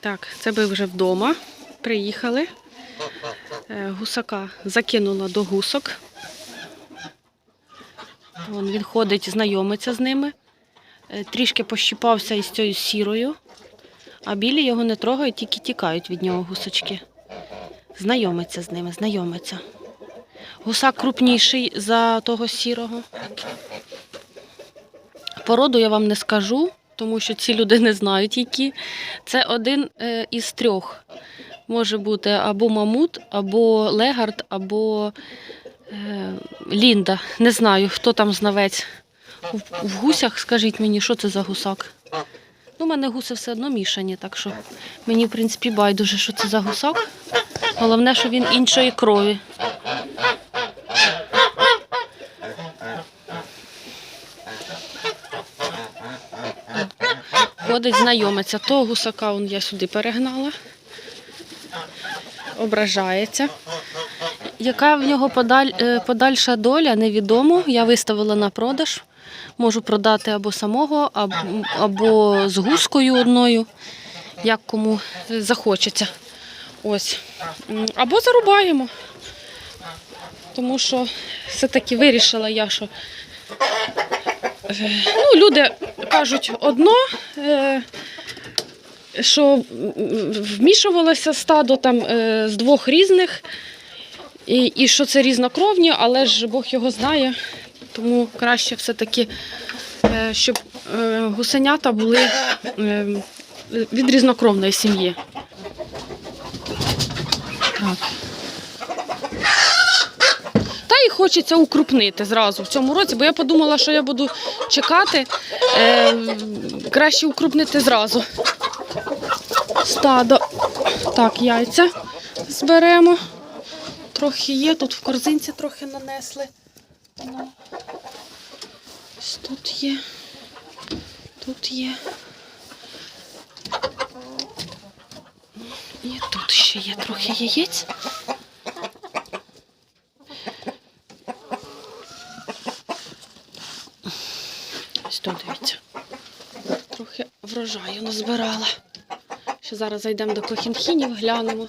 Так, це ми вже вдома. Приїхали. Е, Гусака закинула до гусок. Вон він ходить, знайомиться з ними. Е, Трішки пощіпався із цією сірою, а білі його не трогають, тільки тікають від нього гусочки. Знайомиться з ними, знайомиться. Гусак крупніший за того сірого. Породу я вам не скажу, тому що ці люди не знають, які. Це один е, із трьох. Може бути або мамут, або легард, або е, лінда. Не знаю, хто там знавець. В, гусях скажіть мені, що це за гусак. Ну, у мене гуси все одно мішані, так що мені, в принципі, байдуже, що це за гусак. Головне, що він іншої крові. Ходить, знайомиться. Того гусака он я сюди перегнала. Ображається. Яка в нього подаль, е, подальша доля, невідомо. Я виставила на продаж. Можу продати або самого, або, або з гускою одною, як кому захочеться. Ось. Або зарубаємо. Тому що все-таки вирішила я, що ну, люди кажуть одно, е, що вмішувалося стадо там е, з двох різних, і, і що це різнокровні, але ж Бог його знає. Тому краще все-таки, е, щоб гусенята були від різнокровної сім'ї. Так. Та і хочеться укрупнити зразу в цьому році, бо я подумала, що я буду чекати. Е, краще укрупнити зразу. Стадо. Так, яйця зберемо. Трохи є, тут в корзинці трохи нанесли. Ну. Ось тут є. Тут є. І тут ще є трохи яєць. Тут дивіться. Трохи врожаю назбирала. Ще зараз зайдемо до кохінхінів, глянемо.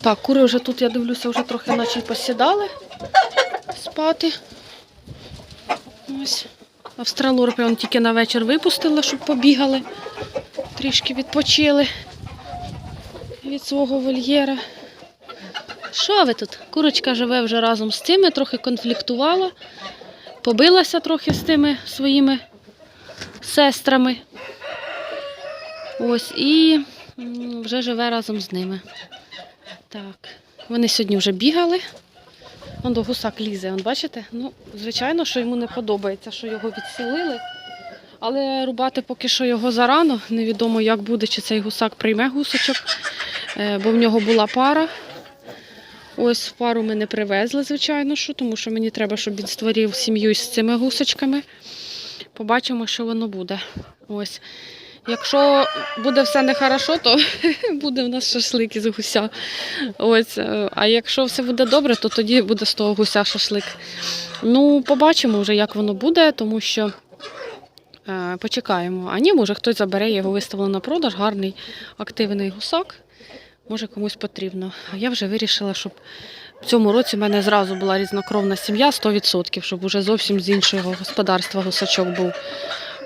Так, кури вже тут, я дивлюся, вже трохи наче посідали спати. Ось. Австралор прям тільки на вечір випустила, щоб побігали. Трішки відпочили від свого вольєра. Що ви тут? Курочка живе вже разом з цими, трохи конфліктувала, побилася трохи з тими своїми сестрами. Ось і вже живе разом з ними. Так, вони сьогодні вже бігали. Он до гусак лізе, он бачите? Ну, звичайно, що йому не подобається, що його відсілили. Але рубати поки що його зарано. Невідомо, як буде, чи цей гусак прийме гусочок, е, бо в нього була пара. Ось пару ми не привезли, звичайно, що, тому що мені треба, щоб він створив сім'ю з цими гусочками. Побачимо, що воно буде. Ось. Якщо буде все нехорошо, то буде в нас шашлик із гуся. Ось. е, А якщо все буде добре, то тоді буде з того гуся шашлик. Ну, побачимо вже, як воно буде, тому що е, почекаємо. А ні, може хтось забере його виставили на продаж, гарний активний гусак. Може комусь потрібно. А я вже вирішила, щоб в цьому році в мене зразу була різнокровна сім'я 100%, щоб уже зовсім з іншого господарства гусачок був.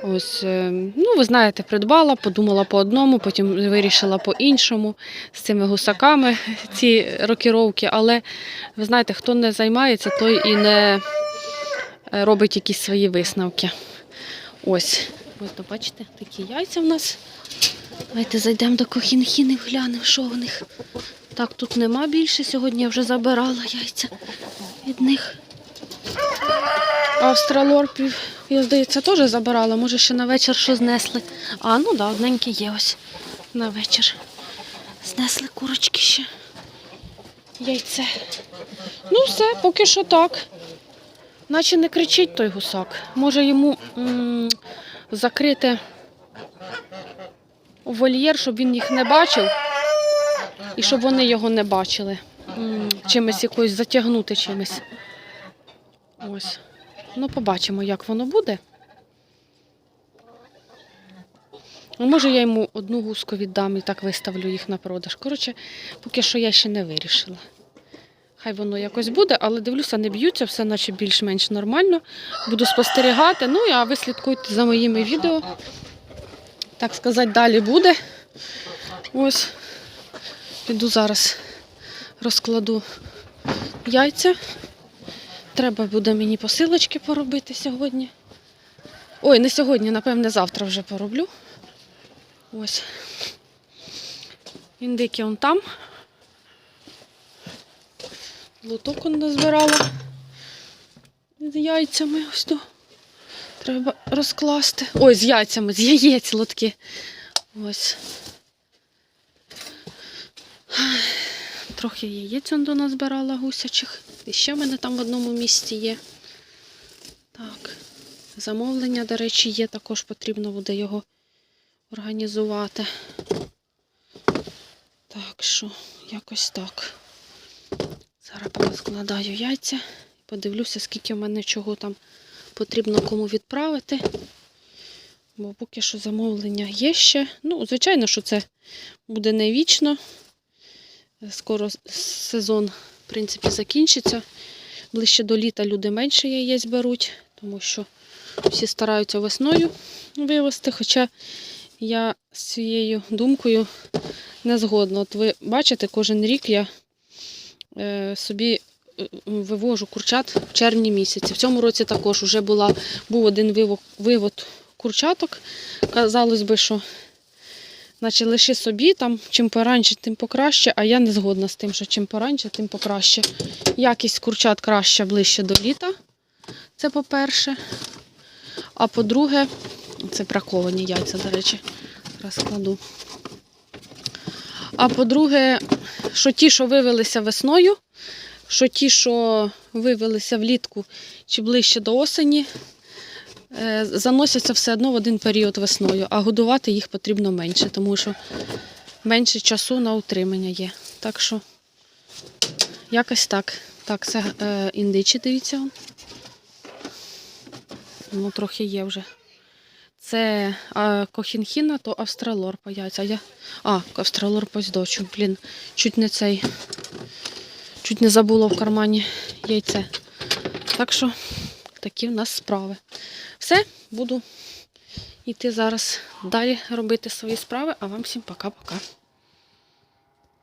Ось, е, ну, ви знаєте, придбала, подумала по одному, потім вирішила по іншому з цими гусаками ці рокіровки. Але ви знаєте, хто не займається, той і не е, робить якісь свої висновки. Ось, ось то бачите, такі яйця в нас. Давайте зайдемо до кохінхінів, глянемо, що в них. Так, тут нема більше. Сьогодні я вже забирала яйця від них. Австралорпів, я здається, теж забирала. Може, ще на вечір що знесли. А, ну да, одненькі є ось на вечір. Знесли курочки ще. Яйце. Ну, все, поки що так. Наче не кричить той гусак. Може йому м- закрити вольєр, щоб він їх не бачив. І щоб вони його не бачили. Чимось якось затягнути чимось. Ось. Ну, побачимо, як воно буде. Може я йому одну гуску віддам і так виставлю їх на продаж. Коротше, поки що я ще не вирішила. Хай воно якось буде, але дивлюся, не б'ються, все наче більш-менш нормально. Буду спостерігати. Ну, а ви слідкуйте за моїми відео. Так сказати, далі буде. Ось. Піду зараз розкладу яйця. Треба буде мені посилочки поробити сьогодні. Ой, не сьогодні, напевне, завтра вже пороблю. Ось. Індики он там. Лоток он назбирала з яйцями ось то. Треба розкласти. Ой, з яйцями, з яєць лотки. Ось. Трохи яєць он до нас збирала гусячих. І ще в мене там в одному місці є. Так. Замовлення, до речі, є, також потрібно буде його організувати. Так що, якось так. Зараз порозкладаю яйця подивлюся, скільки в мене чого там потрібно кому відправити. Бо поки що замовлення є ще. Ну, звичайно, що це буде не вічно. Скоро сезон, в принципі, закінчиться. Ближче до літа люди менше яєць беруть, тому що всі стараються весною вивезти. Хоча я з цією думкою не згодна. От ви бачите, кожен рік я е, собі вивожу курчат в червні місяці. В цьому році також вже була, був один вивод, курчаток. Казалось би, що наче лиши собі, там, чим пораньше, тим покраще, а я не згодна з тим, що чим пораньше, тим покраще. Якість курчат краща ближче до літа. Це по-перше. А по-друге, це браковані яйця, до речі, розкладу. А по-друге, що ті, що вивелися весною, що ті, що вивелися влітку чи ближче до осені, е, заносяться все одно в один період весною, а годувати їх потрібно менше, тому що менше часу на утримання є. Так що якось так. Так, це е, індичі, дивіться. Ну, трохи є вже. Це а, кохінхіна, то австралор по яйця. Я... А, австралор по здочу. Блін, чуть не цей. Чуть не забула в кармані яйце. Так що такі в нас справи. Все, буду йти зараз далі робити свої справи, а вам всім пока-пока.